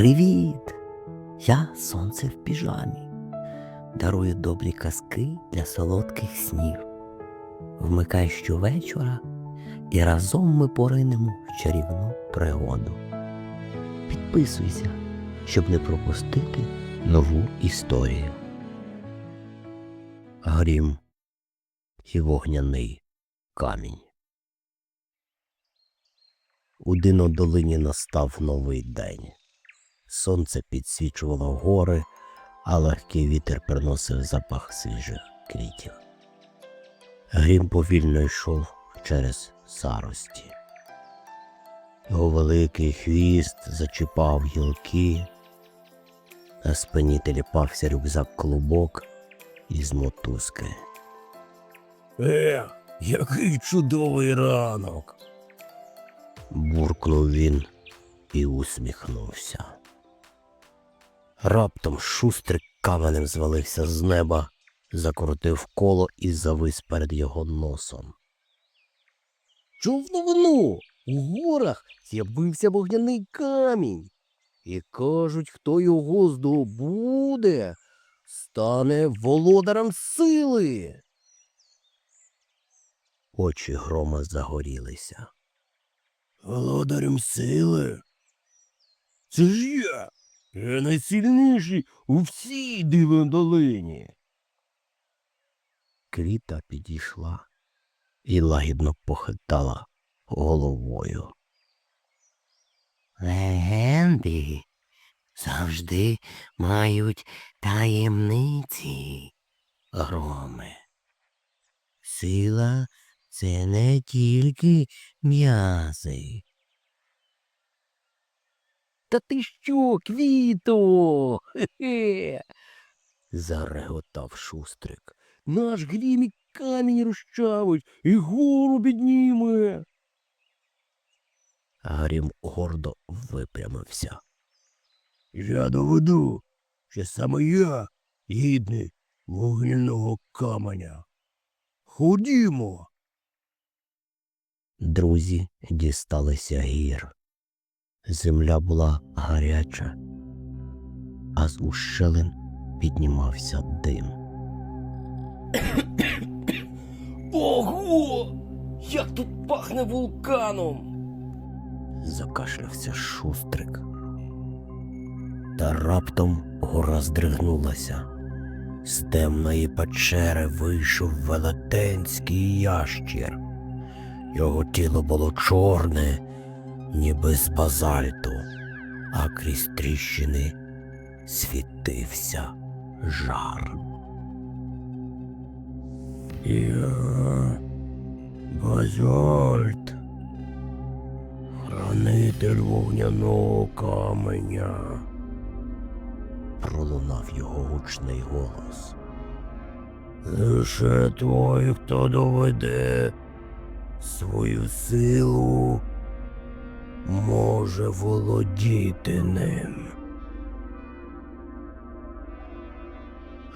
Привіт! Я сонце в піжамі. Дарую добрі казки для солодких снів. Вмикай щовечора, і разом ми поринемо в чарівну пригоду. Підписуйся, щоб не пропустити нову історію. Грім і вогняний камінь. У Динодолині настав новий день. Сонце підсвічувало гори, а легкий вітер приносив запах свіжих квітів. Грім повільно йшов через зарості. Його великий хвіст зачіпав гілки, на спині теліпався рюкзак клубок із мотузки. Е, який чудовий ранок. буркнув він і усміхнувся. Раптом шустрик каменем звалився з неба, закрутив коло і завис перед його носом. Чув новину. У горах з'явився вогняний камінь. І кажуть, хто його здобуде, стане володарем сили. Очі грома загорілися. Володарем сили. Це ж я. Я найсильніший у всій диводолині. Квіта підійшла і лагідно похитала головою. Легенди завжди мають таємниці, громи. Сила це не тільки м'язи. Та ти що, квіто? Хе-хе. зареготав шустрик. Наш грім і камінь розчавить і гору підніме. Грім гордо випрямився. Я доведу, що саме я гідний вогняного каменя. Ходімо. Друзі дісталися гір. Земля була гаряча, а з ущелин піднімався дим. Ого! Як тут пахне вулканом! Закашлявся шустрик. Та раптом гора здригнулася. З темної печери вийшов велетенський ящір. Його тіло було чорне, ніби з базальту, а крізь тріщини світився жар. Я базальт, хранитель вогняного каменя. Пролунав його гучний голос. Лише той, хто доведе свою силу, може володіти ним.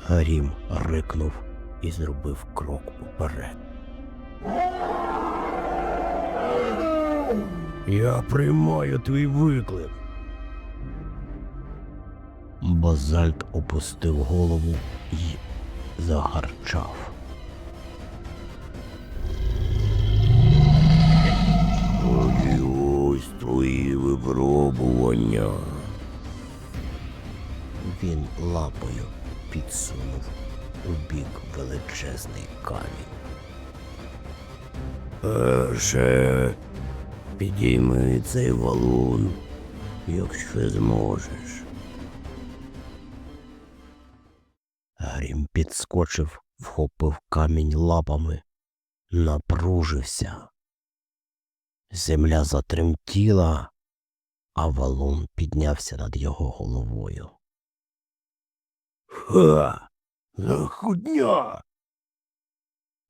Гарім рикнув і зробив крок уперед. Я приймаю твій виклик. Базальт опустив голову і загарчав. Величезний камінь. Перше, підійми цей валун, якщо зможеш. Грім підскочив, вхопив камінь лапами, напружився. Земля затремтіла, а валун піднявся над його головою. Ха! Захудня!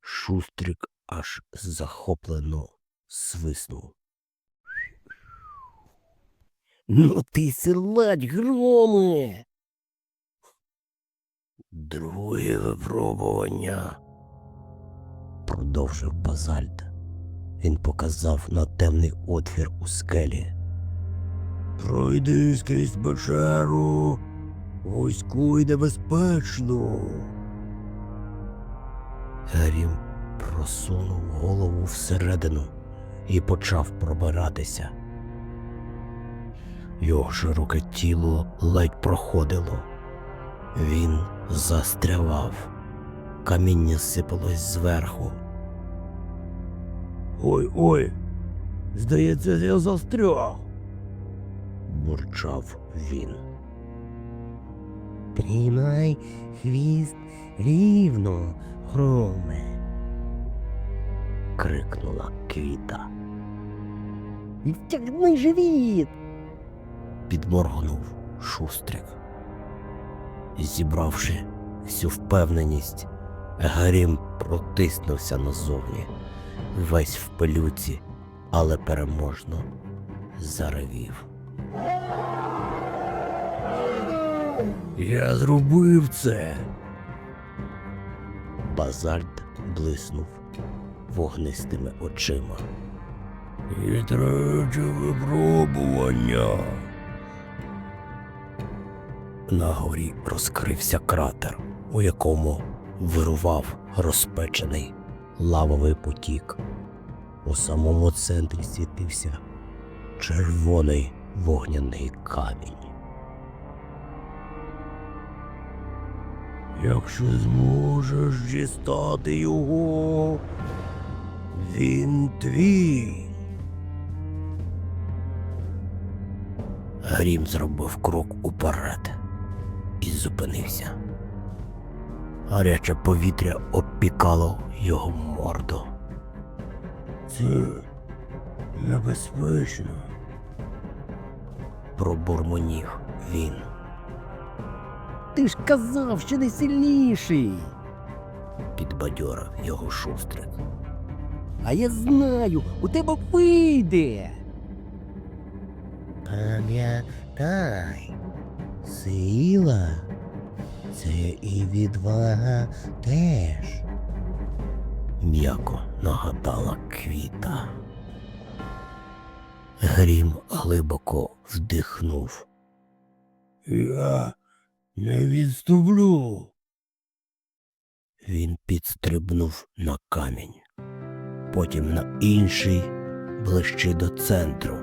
Шустрик аж захоплено свиснув. Ну ти силач, громе. Друге випробування. продовжив базальт. Він показав на темний отвір у скелі. Пройди скрізь печеру. Вузьку й небезпечно. Грім просунув голову всередину і почав пробиратися. Його широке тіло ледь проходило. Він застрявав. Каміння сипалось зверху. Ой ой. Здається, я застряг. бурчав він. Тримай хвіст рівно, громе. крикнула квіта. Відтягни живіт. Підморгнув шустрик. Зібравши всю впевненість, Гарім протиснувся назовні, весь в пилюці, але переможно заревів. Я зробив це. Базальт блиснув вогнистими очима. І третє випробування. На горі розкрився кратер, у якому вирував розпечений лавовий потік. У самому центрі світився червоний вогняний камінь. Якщо зможеш дістати його, він твій. Грім зробив крок уперед і зупинився. Гаряче повітря обпікало його морду. Це небезпечно. Пробурмонів він. Ти ж казав, що не сильніший. Підбадьорив його шустрик. А я знаю, у тебе вийде. Пам'ятай, сила це і відвага теж. м'яко нагадала квіта. Грім глибоко вдихнув. Я не відступлю. Він підстрибнув на камінь, потім на інший, ближче до центру.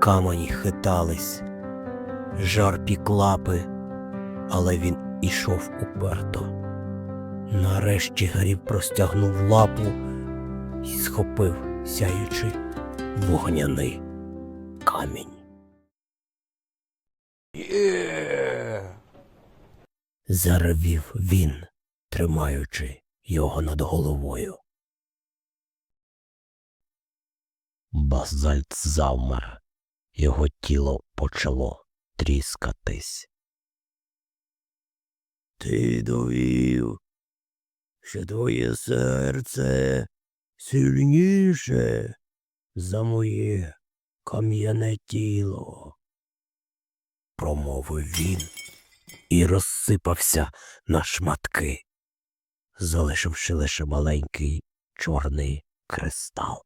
Камені хитались, жар пік але він ішов уперто. Нарешті гріб простягнув лапу і схопив сяючий вогняний камінь. Заревів він, тримаючи його над головою. Базальт завмер, його тіло почало тріскатись. Ти довів, що твоє серце сильніше за моє кам'яне тіло. Промовив він і розсипався на шматки, залишивши лише маленький чорний кристал.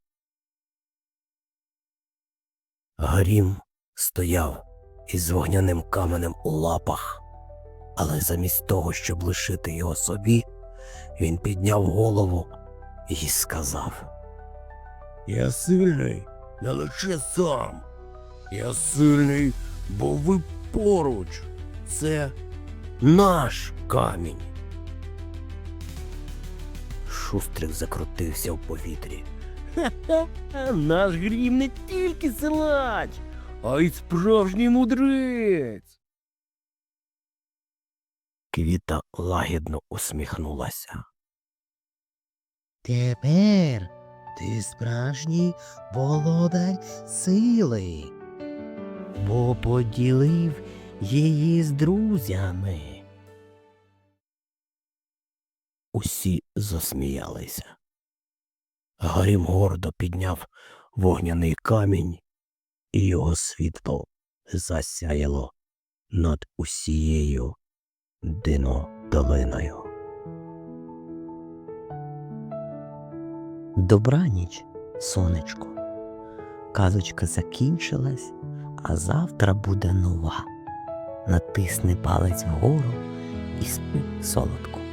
Грім стояв із вогняним каменем у лапах, але замість того, щоб лишити його собі, він підняв голову і сказав Я сильний не лише сам. Я сильний, бо ви поруч. Це Наш камінь. Шустрик закрутився в повітрі. А наш грім не тільки силач, а й справжній мудрець. Квіта лагідно усміхнулася. Тепер ти справжній володар сили, бо поділив її з друзями. Усі засміялися. Гарім гордо підняв вогняний камінь, і його світло засяяло над усією динодолиною. Добраніч, сонечко. Казочка закінчилась, а завтра буде нова. Натисни палець вгору і спи солодко.